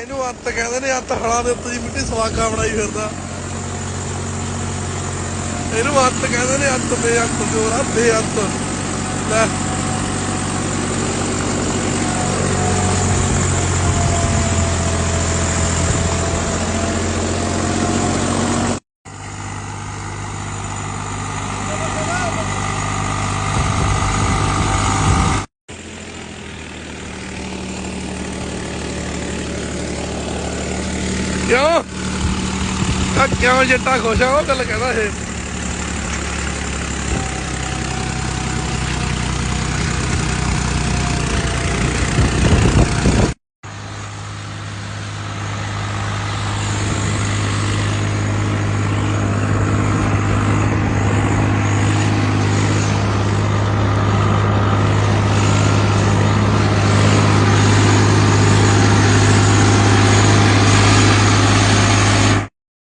ਇਹਨੂੰ ਅੱਤ ਕਹਿੰਦੇ ਨੇ, ਅੱਤ ਹਲਾਂ ਦੇ ਉੱਤੇ ਜੀ ਮਿੱਟੀ ਸਵਾਗਾ ਬਣਾਈ ਫਿਰਦਾ। ਇਹਨੂੰ ਅੱਤ ਕਹਿੰਦੇ ਨੇ ਅੱਤ, ਬੇਅੰਤ ਅੱਤ ਜੋਰਾ ਦੇ ਲੈ। ਕਿਉਂ? ਆ ਕਿਉਂ ਜੱਟਾ ਖੁਸ਼ ਆ ਉਹ ਗੱਲ ਕਹਿੰਦਾ ਇਹ।